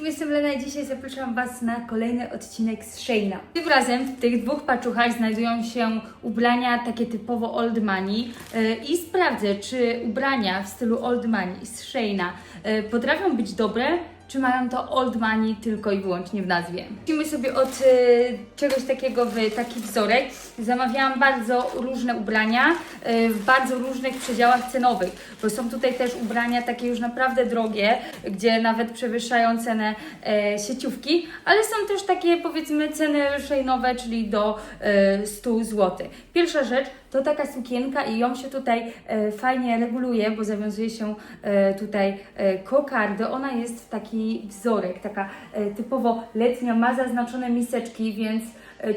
wszystkim, jestem Lena i dzisiaj zapraszam Was na kolejny odcinek z Sheina. Tym razem w tych dwóch paczuchach znajdują się ubrania takie typowo old money yy, i sprawdzę, czy ubrania w stylu old money z Sheina yy, potrafią być dobre, czy mają to old money tylko i wyłącznie w nazwie. Zacznijmy sobie od y, czegoś takiego w taki wzorek. Zamawiałam bardzo różne ubrania y, w bardzo różnych przedziałach cenowych, bo są tutaj też ubrania takie już naprawdę drogie, gdzie nawet przewyższają cenę e, sieciówki, ale są też takie powiedzmy ceny szejnowe, czyli do e, 100 zł. Pierwsza rzecz to taka sukienka i ją się tutaj e, fajnie reguluje, bo zawiązuje się e, tutaj e, kokardę. Ona jest w taki wzorek, taka typowo letnia, ma zaznaczone miseczki, więc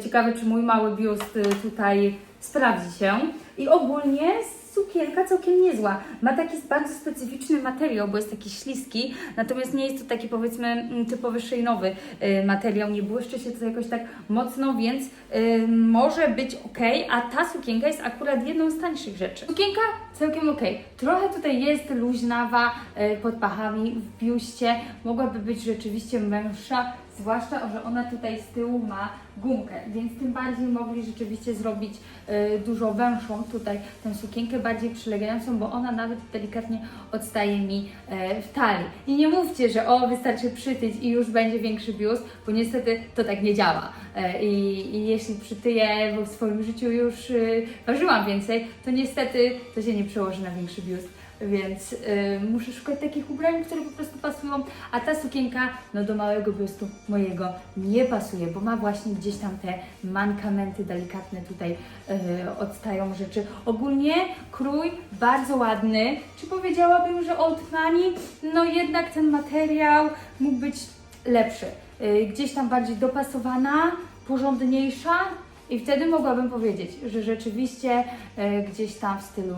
ciekawe, czy mój mały biust tutaj sprawdzi się. I ogólnie sukienka całkiem niezła. Ma taki bardzo specyficzny materiał, bo jest taki śliski, natomiast nie jest to taki powiedzmy mm, typowy szyjnowy y, materiał, nie błyszczy się to jakoś tak mocno, więc y, może być ok, a ta sukienka jest akurat jedną z tańszych rzeczy. Sukienka całkiem ok. Trochę tutaj jest luźnawa y, pod pachami, w biuście, mogłaby być rzeczywiście węższa, zwłaszcza, że ona tutaj z tyłu ma gumkę, więc tym bardziej mogli rzeczywiście zrobić y, dużo węższą tutaj tę sukienkę, bardziej przylegającą, bo ona nawet delikatnie odstaje mi e, w talii. I nie mówcie, że o, wystarczy przytyć i już będzie większy biust, bo niestety to tak nie działa. I, I jeśli przytyję, bo w swoim życiu już y, ważyłam więcej, to niestety to się nie przełoży na większy biust więc y, muszę szukać takich ubrań, które po prostu pasują, a ta sukienka no do małego biustu mojego nie pasuje, bo ma właśnie gdzieś tam te mankamenty delikatne tutaj y, odstają rzeczy. Ogólnie krój bardzo ładny, czy powiedziałabym, że old money, no jednak ten materiał mógł być lepszy, y, gdzieś tam bardziej dopasowana, porządniejsza i wtedy mogłabym powiedzieć, że rzeczywiście gdzieś tam w stylu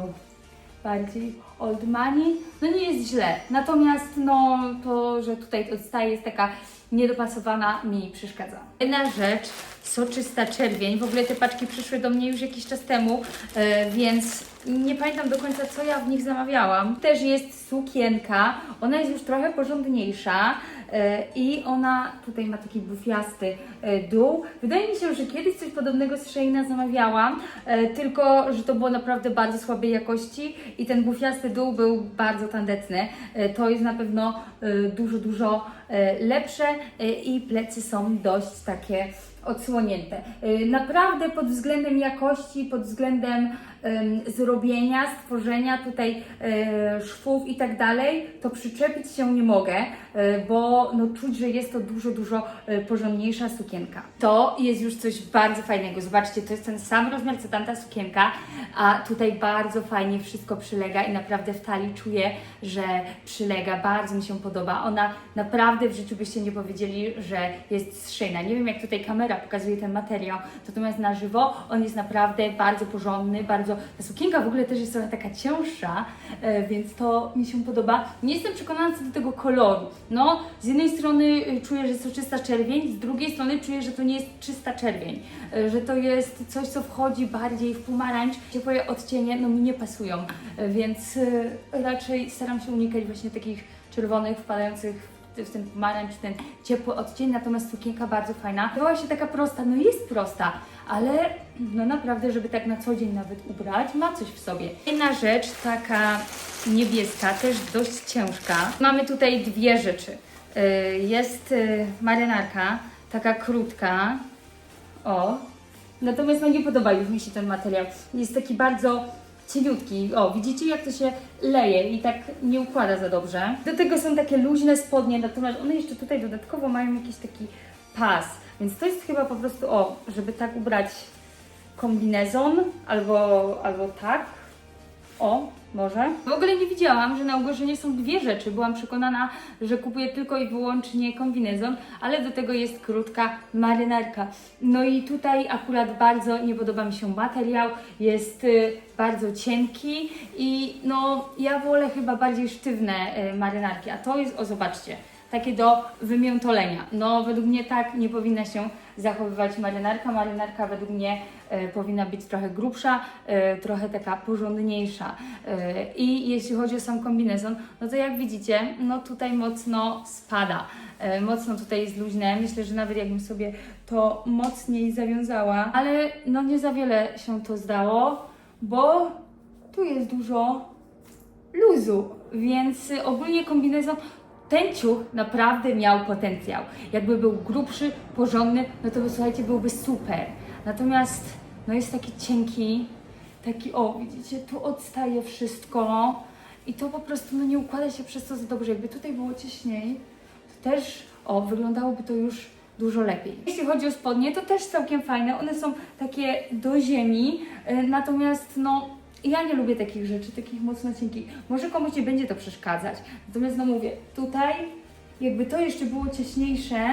bardziej old money. No nie jest źle. Natomiast no to, że tutaj odstaje jest taka niedopasowana mi przeszkadza. Jedna rzecz, soczysta czerwień. W ogóle te paczki przyszły do mnie już jakiś czas temu, e, więc nie pamiętam do końca co ja w nich zamawiałam. Też jest sukienka. Ona jest już trochę porządniejsza. E, I ona tutaj ma taki bufiasty e, dół. Wydaje mi się, że kiedyś coś podobnego z Sheina zamawiałam, tylko że to było naprawdę bardzo słabej jakości i ten bufiasty dół był bardzo tandetny. To jest na pewno dużo, dużo lepsze i plecy są dość takie odsłonięte. E, Naprawdę pod względem jakości, pod względem em, zrobienia, stworzenia tutaj e, szwów i tak dalej, to przyczepić się nie mogę, e, bo no, czuć, że jest to dużo, dużo e, porządniejsza sukienka. To jest już coś bardzo fajnego. Zobaczcie, to jest ten sam rozmiar co tamta sukienka, a tutaj bardzo fajnie wszystko przylega i naprawdę w talii czuję, że przylega. Bardzo mi się podoba. Ona naprawdę w życiu byście nie powiedzieli, że jest z Sheina. Nie wiem, jak tutaj kamera pokazuje ten materiał, natomiast na żywo on jest naprawdę bardzo porządny, bardzo... Ta sukienka w ogóle też jest trochę taka cięższa, e, więc to mi się podoba. Nie jestem przekonana co do tego koloru. No, z jednej strony y, czuję, że jest to czysta czerwień, z drugiej strony czuję, że to nie jest czysta czerwień, e, że to jest coś, co wchodzi bardziej w pomarańcz. Ciepłe odcienie, no mi nie pasują, e, więc e, raczej staram się unikać właśnie takich czerwonych, wpadających w ten pomarańcz, ten ciepły odcień, natomiast sukienka bardzo fajna. Wydawała się taka prosta, no jest prosta, ale no naprawdę, żeby tak na co dzień nawet ubrać, ma coś w sobie. Jedna rzecz, taka niebieska, też dość ciężka. Mamy tutaj dwie rzeczy. Y, Jest y, marynarka, taka krótka, o, natomiast no nie podoba już mi się ten materiał. Jest taki bardzo cieniutki. O, widzicie jak to się leje i tak nie układa za dobrze. Do tego są takie luźne spodnie, natomiast one jeszcze tutaj dodatkowo mają jakiś taki pas. Więc to jest chyba po prostu, o, żeby tak ubrać kombinezon albo, albo tak. O, może. W ogóle nie widziałam, że na ogłoszeniu są dwie rzeczy. Byłam przekonana, że kupuję tylko i wyłącznie kombinezon, ale do tego jest krótka marynarka. No i tutaj akurat bardzo nie podoba mi się materiał, jest y, bardzo cienki i no ja wolę chyba bardziej sztywne y, marynarki, a to jest, o zobaczcie, takie do wymiętolenia. No według mnie tak nie powinna się zachowywać marynarka. Marynarka według mnie e, powinna być trochę grubsza, e, trochę taka porządniejsza. E, I jeśli chodzi o sam kombinezon, no to jak widzicie, no tutaj mocno spada. Mocno tutaj jest luźne. Myślę, że nawet jakbym sobie to mocniej zawiązała, ale no nie za wiele się to zdało, bo tu jest dużo luzu, więc ogólnie kombinezon, ten ciuch naprawdę miał potencjał. Jakby był grubszy, porządny, no to słuchajcie, byłby super. Natomiast no jest taki cienki, taki, o widzicie, tu odstaje wszystko i to po prostu no nie układa się przez to za dobrze. Jakby tutaj było ciśniej, to też, o, wyglądałoby to już dużo lepiej. Jeśli chodzi o spodnie, to też całkiem fajne. One są takie do ziemi, y, natomiast no ja nie lubię takich rzeczy, takich mocno cienkich. Może komuś nie będzie to przeszkadzać. Natomiast no mówię, tutaj jakby to jeszcze było cieśniejsze,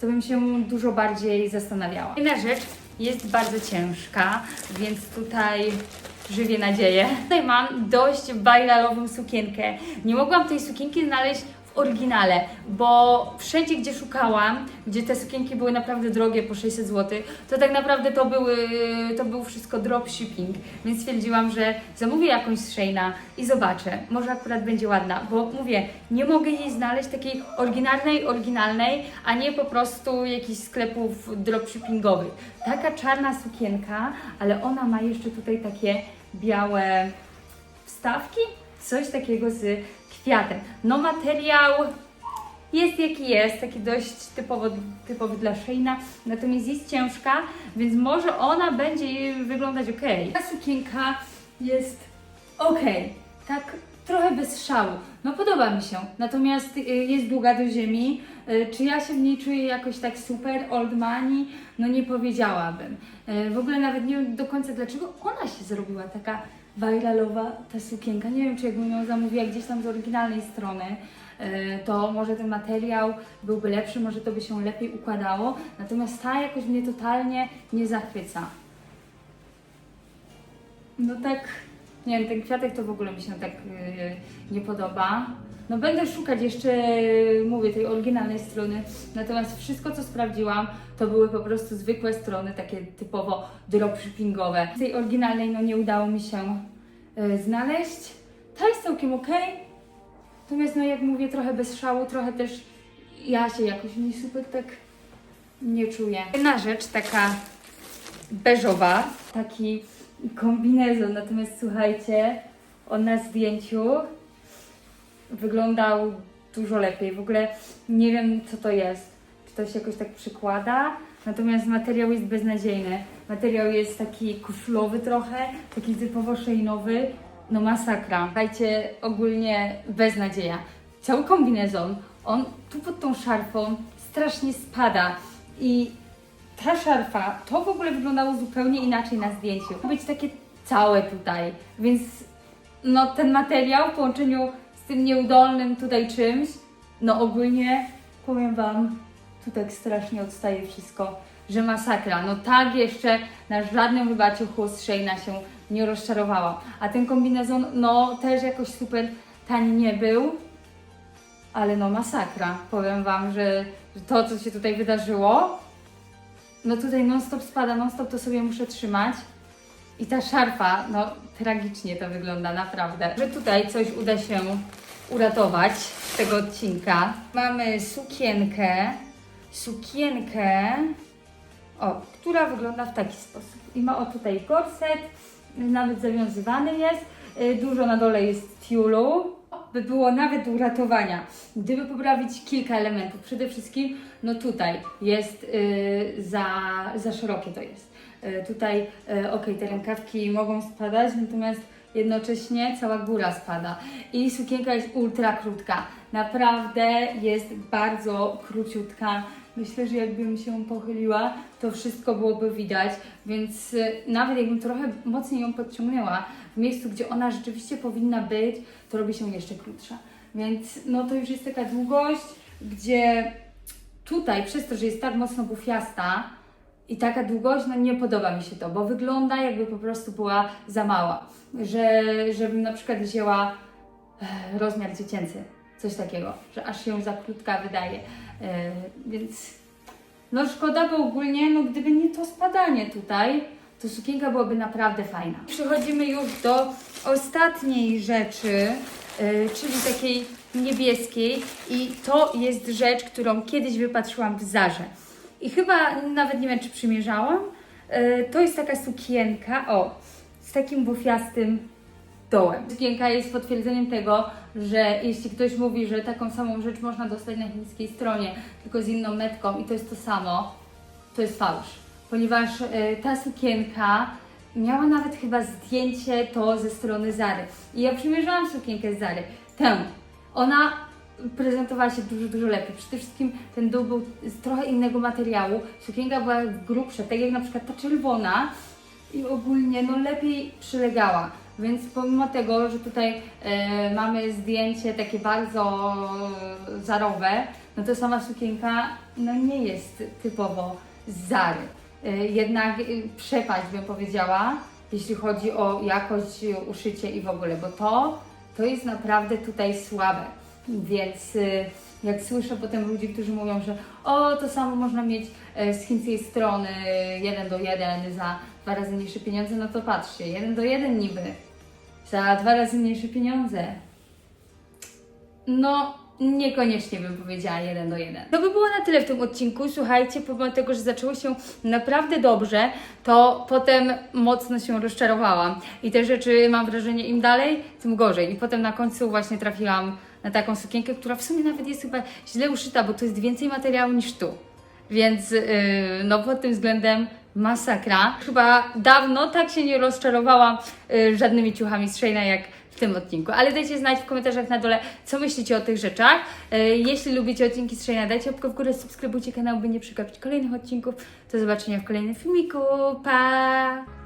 to bym się dużo bardziej zastanawiała. Inna rzecz jest bardzo ciężka, więc tutaj żywię nadzieję. Tutaj mam dość bajlalową sukienkę. Nie mogłam tej sukienki znaleźć oryginale, bo wszędzie, gdzie szukałam, gdzie te sukienki były naprawdę drogie, po 600 zł, to tak naprawdę to, były, to był wszystko dropshipping, więc stwierdziłam, że zamówię jakąś z i zobaczę, może akurat będzie ładna, bo mówię, nie mogę jej znaleźć takiej oryginalnej, oryginalnej, a nie po prostu jakichś sklepów dropshippingowych. Taka czarna sukienka, ale ona ma jeszcze tutaj takie białe wstawki, coś takiego z kwiatem. No materiał jest jaki jest, taki dość typowo, typowy dla Sheina, natomiast jest ciężka, więc może ona będzie wyglądać ok. Ta sukienka jest ok, tak trochę bez szału. No podoba mi się, natomiast y, jest długa do ziemi. Y, Czy ja się w niej czuję jakoś tak super old money? No nie powiedziałabym. Y, W ogóle nawet nie wiem do końca dlaczego ona się zrobiła taka viralowa, ta sukienka. Nie wiem, czy jakbym ją zamówiła gdzieś tam z oryginalnej strony, y, to może ten materiał byłby lepszy, może to by się lepiej układało. Natomiast ta jakoś mnie totalnie nie zachwyca. No tak, nie wiem, ten kwiatek to w ogóle mi się tak yy, nie podoba. No będę szukać jeszcze, mówię, tej oryginalnej strony, natomiast wszystko co sprawdziłam, to były po prostu zwykłe strony, takie typowo dropshippingowe. Tej oryginalnej no nie udało mi się yy, znaleźć. Ta jest całkiem ok, natomiast no jak mówię, trochę bez szału, trochę też ja się jakoś nie super tak nie czuję. Jedna rzecz taka beżowa, taki kombinezon, natomiast słuchajcie, on na zdjęciu wyglądał dużo lepiej. W ogóle nie wiem co to jest, czy to się jakoś tak przykłada, natomiast materiał jest beznadziejny. Materiał jest taki koszulowy trochę, taki typowo szeinowy, no masakra. Słuchajcie, ogólnie beznadzieja. Cały kombinezon, on tu pod tą szarfą strasznie spada i ta szarfa, to w ogóle wyglądało zupełnie inaczej na zdjęciu. Być takie całe tutaj, więc no ten materiał w połączeniu z tym nieudolnym tutaj czymś, no ogólnie powiem Wam, tu tak strasznie odstaje wszystko, że masakra. No tak jeszcze na żadnym chyba ciuchu z Sheina się nie rozczarowałam. A ten kombinezon, no też jakoś super tani nie był, ale no masakra. Powiem Wam, że to, co się tutaj wydarzyło, no tutaj non-stop spada, non-stop to sobie muszę trzymać. I ta szarfa, no tragicznie to wygląda, naprawdę. Że tutaj coś uda się uratować z tego odcinka. Mamy sukienkę, sukienkę, o, która wygląda w taki sposób. I ma o tutaj gorset, nawet zawiązywany jest, y, dużo na dole jest tiulu. By było nawet uratowania, gdyby poprawić kilka elementów. Przede wszystkim, no tutaj jest y, za, za szerokie to jest. Y, tutaj, y, ok, te rękawki mogą spadać, natomiast jednocześnie cała góra spada. I sukienka jest ultra krótka. Naprawdę jest bardzo króciutka. Myślę, że jakbym się pochyliła, to wszystko byłoby widać, więc y, nawet jakbym trochę mocniej ją podciągnęła w miejscu, gdzie ona rzeczywiście powinna być, to robi się jeszcze krótsza. Więc no to już jest taka długość, gdzie tutaj przez to, że jest tak mocno bufiasta i taka długość, no nie podoba mi się to, bo wygląda jakby po prostu była za mała. Że, żebym na przykład wzięła e, rozmiar dziecięcy Coś takiego, że aż się za krótka wydaje. E, więc no szkoda, bo ogólnie, no gdyby nie to spadanie tutaj, to sukienka byłaby naprawdę fajna. Przechodzimy już do ostatniej rzeczy, e, czyli takiej niebieskiej i to jest rzecz, którą kiedyś wypatrzyłam w Zarze. I chyba nawet nie wiem, czy przymierzałam. E, To jest taka sukienka, o, z takim bufiastym dołem. Sukienka jest potwierdzeniem tego, że jeśli ktoś mówi, że taką samą rzecz można dostać na chińskiej stronie, tylko z inną metką i to jest to samo, to jest fałsz. Ponieważ e, ta sukienka miała nawet chyba zdjęcie to ze strony Zary. I ja przymierzałam sukienkę z Zary. Tę. Ona prezentowała się dużo, dużo lepiej. Przede wszystkim ten dół był z trochę innego materiału. Sukienka była grubsza, tak jak na przykład ta czerwona i ogólnie no lepiej przylegała. Więc pomimo tego, że tutaj e, mamy zdjęcie takie bardzo zarowe, no to sama sukienka no nie jest typowo z Zary. E, jednak e, przepaść bym powiedziała, jeśli chodzi o jakość e, uszycie i w ogóle, bo to, to jest naprawdę tutaj słabe. Więc jak słyszę potem ludzi, którzy mówią, że o, to samo można mieć z chińskiej strony jeden do jeden za dwa razy mniejsze pieniądze, no to patrzcie, jeden do jeden niby za dwa razy mniejsze pieniądze. No, niekoniecznie bym powiedziała jeden do jeden. To by było na tyle w tym odcinku. Słuchajcie, pomimo tego, że zaczęło się naprawdę dobrze, to potem mocno się rozczarowałam. I te rzeczy, mam wrażenie, im dalej, tym gorzej. I potem na końcu właśnie trafiłam na taką sukienkę, która w sumie nawet jest chyba źle uszyta, bo tu jest więcej materiału niż tu. Więc yy, no pod tym względem masakra. Chyba dawno tak się nie rozczarowałam yy, żadnymi ciuchami z Sheina jak w tym odcinku. Ale dajcie znać w komentarzach na dole, co myślicie o tych rzeczach. Yy, jeśli lubicie odcinki z Sheina, dajcie łapkę w górę, subskrybujcie kanał, by nie przegapić kolejnych odcinków. Do zobaczenia w kolejnym filmiku. Pa!